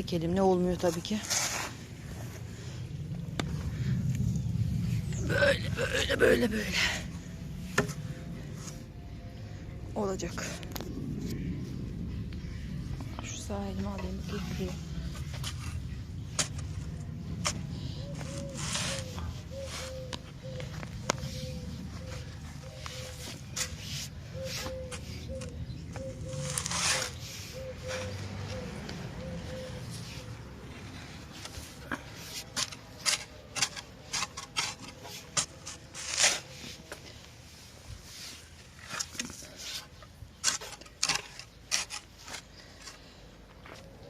Tek elimle olmuyor tabii ki. Böyle böyle böyle böyle. Olacak. Şu sağ elimi alayım bakayım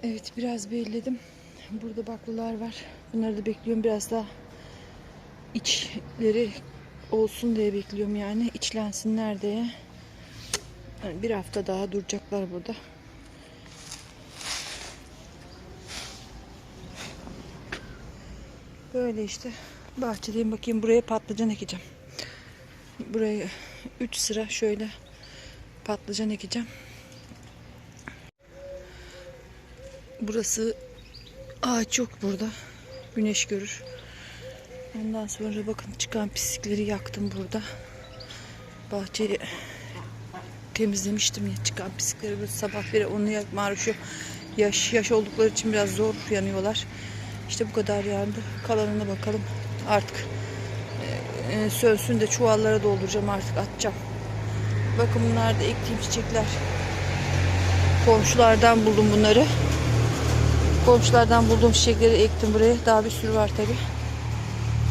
Evet biraz belledim. Burada baklalar var. Bunları da bekliyorum biraz daha içleri olsun diye bekliyorum yani. içlensinler diye. Yani bir hafta daha duracaklar burada. Böyle işte. Bahçedeyim bakayım buraya patlıcan ekeceğim. Buraya 3 sıra şöyle patlıcan ekeceğim. Burası ağaç yok burada. Güneş görür. Ondan sonra bakın çıkan pislikleri yaktım burada. Bahçeyi temizlemiştim ya çıkan pislikleri böyle sabah beri onu yakma uğraşıyor. Yaş, yaş oldukları için biraz zor yanıyorlar. İşte bu kadar yandı. Kalanına bakalım. Artık e, e, sönsün de çuvallara dolduracağım artık atacağım. Bakın bunlar da ektiğim çiçekler. Komşulardan buldum bunları. Komşulardan bulduğum çiçekleri ektim buraya. Daha bir sürü var tabi.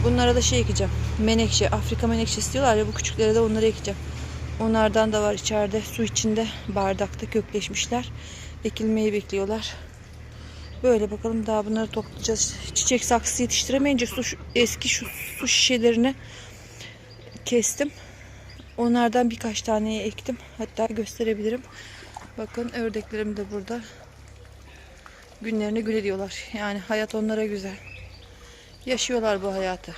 Bunlara da şey ekeceğim. Menekşe. Afrika menekşesi diyorlar ya bu küçüklere de onları ekeceğim. Onlardan da var içeride. Su içinde bardakta kökleşmişler. Ekilmeyi bekliyorlar. Böyle bakalım daha bunları toplayacağız. Çiçek saksısı yetiştiremeyince su, eski şu su şişelerini kestim. Onlardan birkaç tane ektim. Hatta gösterebilirim. Bakın ördeklerim de burada günlerini gül ediyorlar. Yani hayat onlara güzel. Yaşıyorlar bu hayatı.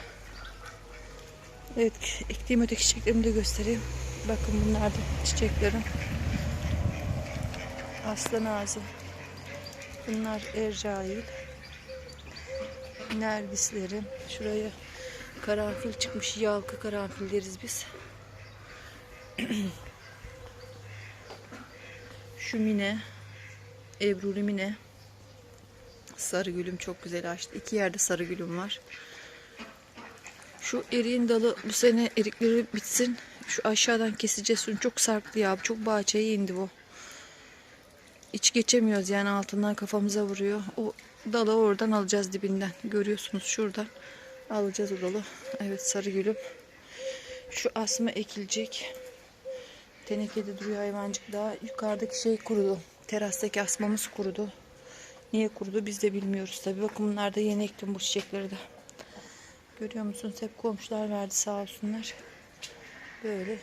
Evet, ektiğim öteki çiçeklerimi de göstereyim. Bakın bunlar da çiçeklerim. Aslan ağzı. Bunlar ercail. Nergislerim. Şuraya karanfil çıkmış. Yalkı karanfil deriz biz. Şu mine. Ebruli mine. Sarı gülüm çok güzel açtı. İki yerde sarı gülüm var. Şu eriğin dalı bu sene erikleri bitsin. Şu aşağıdan keseceğiz. Şunu çok sarktı ya. Çok bahçeye indi bu. Hiç geçemiyoruz yani altından kafamıza vuruyor. O dalı oradan alacağız dibinden. Görüyorsunuz şuradan. Alacağız o dalı. Evet sarı gülüm. Şu asma ekilecek. Tenekede duruyor hayvancık daha. Yukarıdaki şey kurudu. Terastaki asmamız kurudu. Niye kurudu biz de bilmiyoruz tabi. Bakın bunlar da yeni ektim bu çiçekleri de. Görüyor musunuz? Hep komşular verdi sağ olsunlar. Böyle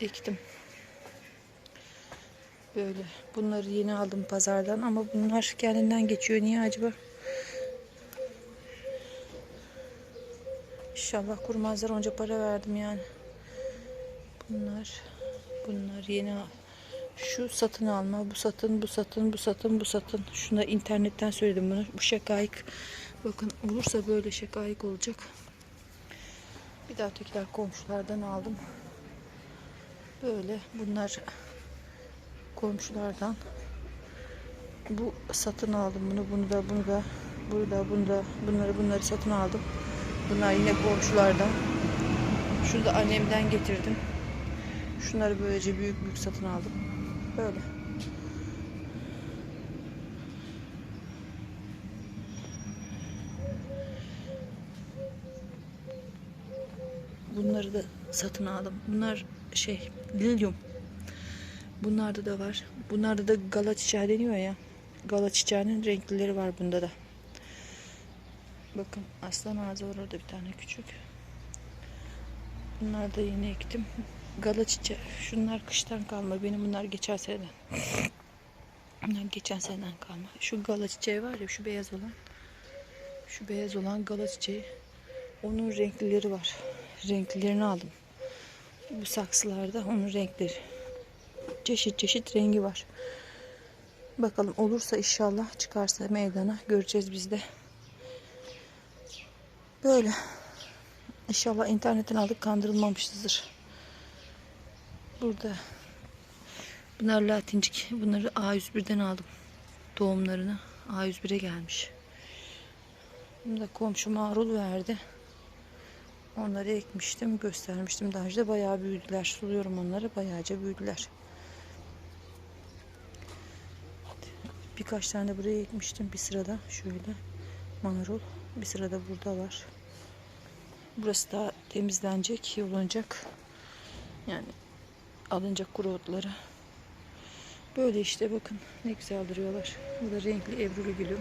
ektim. Böyle. Bunları yeni aldım pazardan ama bunlar kendinden geçiyor. Niye acaba? İnşallah kurmazlar. Onca para verdim yani. Bunlar bunlar yeni şu satın alma, bu satın, bu satın, bu satın, bu satın. Şuna internetten söyledim bunu. Bu şakayık. Bakın olursa böyle şakayık olacak. Bir daha ötekiler komşulardan aldım. Böyle bunlar komşulardan. Bu satın aldım bunu, bunu da, bunu da, bunu da, bunu da, bunları, bunları satın aldım. Bunlar yine komşulardan. Şurada annemden getirdim. Şunları böylece büyük büyük satın aldım. Böyle. Bunları da satın aldım. Bunlar şey, lilyum. Bunlarda da var. Bunlarda da gala çiçeği deniyor ya. Gala çiçeğinin renklileri var bunda da. Bakın aslan ağzı var orada bir tane küçük. Bunlar da yeni ektim. Gala çiçeği. Şunlar kıştan kalma. Benim bunlar geçen seneden. Bunlar geçen seneden kalma. Şu gala çiçeği var ya şu beyaz olan. Şu beyaz olan gala çiçeği. Onun renklileri var. Renklilerini aldım. Bu saksılarda onun renkleri. Çeşit çeşit rengi var. Bakalım olursa inşallah çıkarsa meydana göreceğiz biz de. Böyle. İnşallah internetten aldık kandırılmamışızdır. Burada bunlar latincik. Bunları A101'den aldım. Doğumlarını. A101'e gelmiş. Bunu da komşu marul verdi. Onları ekmiştim, göstermiştim daha önce. Bayağı büyüdüler. Suluyorum onları. Bayağıca büyüdüler. Birkaç tane de buraya ekmiştim. Bir sırada şöyle marul. Bir sırada burada var. Burası da temizlenecek, yolunacak. Yani alınacak kuru otları. Böyle işte bakın ne güzel duruyorlar. Bu da renkli ebrulu gülüm.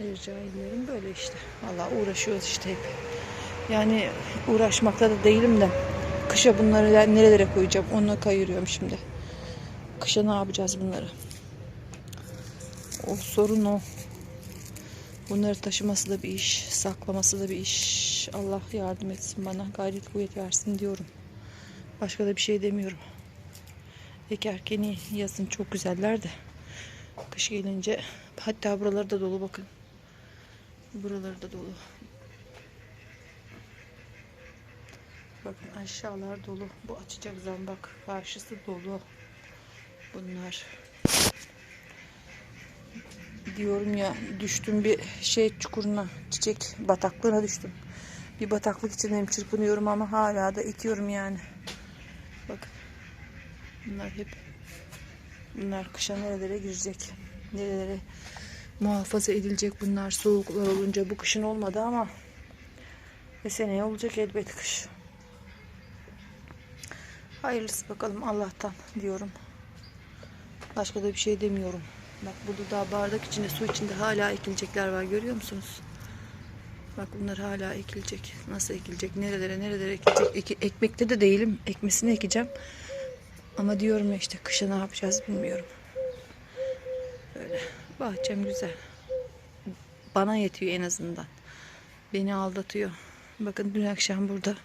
Ercaillerim böyle işte. Valla uğraşıyoruz işte hep. Yani uğraşmakta da değilim de. Kışa bunları nerelere koyacağım onu kayırıyorum şimdi. Kışa ne yapacağız bunları? O sorun o. Bunları taşıması da bir iş, saklaması da bir iş. Allah yardım etsin bana, gayret kuvvet versin diyorum. Başka da bir şey demiyorum. Ekerken iyi, yazın çok güzeller de. Kış gelince hatta buraları da dolu bakın. Buraları da dolu. Bakın aşağılar dolu. Bu açacak zambak. Karşısı dolu. Bunlar diyorum ya düştüm bir şey çukuruna çiçek bataklığına düştüm. Bir bataklık içindeyim çırpınıyorum ama hala da ekiyorum yani. Bunlar hep bunlar kışa nerelere girecek? Nerelere muhafaza edilecek bunlar soğuklar olunca bu kışın olmadı ama ve seneye olacak elbet kış. Hayırlısı bakalım Allah'tan diyorum. Başka da bir şey demiyorum. Bak burada daha bardak içinde su içinde hala ekilecekler var görüyor musunuz? Bak bunlar hala ekilecek. Nasıl ekilecek? Nerelere nerelere ekilecek? Eki, ekmekte de değilim. Ekmesini ekeceğim. Ama diyorum ya işte kışa ne yapacağız bilmiyorum. Böyle bahçem güzel. Bana yetiyor en azından. Beni aldatıyor. Bakın dün akşam burada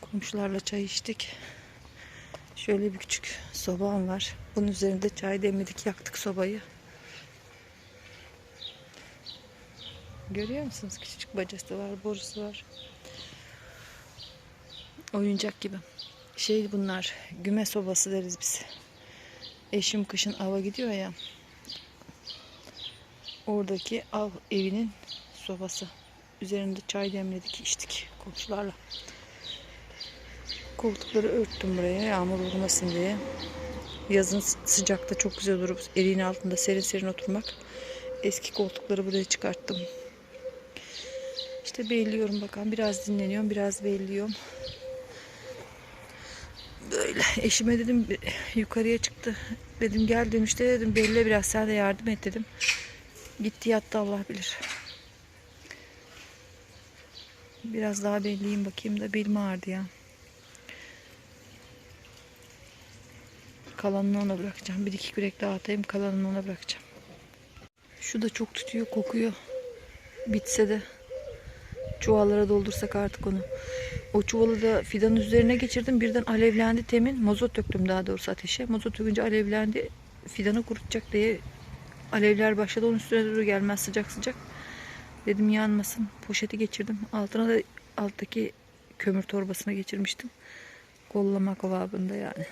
komşularla çay içtik. Şöyle bir küçük sobam var. Bunun üzerinde çay demledik, yaktık sobayı. Görüyor musunuz? Küçücük bacası var, borusu var. Oyuncak gibi. Şey bunlar, güme sobası deriz biz. Eşim kışın ava gidiyor ya. Oradaki av evinin sobası. Üzerinde çay demledik, içtik komşularla. Koltukları örttüm buraya yağmur vurmasın diye. Yazın sıcakta çok güzel olur. Eriğin altında serin serin oturmak. Eski koltukları buraya çıkarttım. İşte belliyorum bakalım. Biraz dinleniyorum. Biraz belliyorum. Eşime dedim yukarıya çıktı. Dedim gel dönüşte dedim belli biraz sen de yardım et dedim. Gitti yattı Allah bilir. Biraz daha belliyim bakayım da belim ağrıdı ya. Kalanını ona bırakacağım. Bir iki kürek daha atayım. Kalanını ona bırakacağım. Şu da çok tutuyor, kokuyor. Bitse de çuvallara doldursak artık onu. O çuvalı da fidanın üzerine geçirdim. Birden alevlendi temin. Mazot döktüm daha doğrusu ateşe. Mazot dökünce alevlendi. Fidanı kurutacak diye alevler başladı. Onun üstüne doğru gelmez sıcak sıcak. Dedim yanmasın. Poşeti geçirdim. Altına da alttaki kömür torbasına geçirmiştim. Kollama kıvamında yani.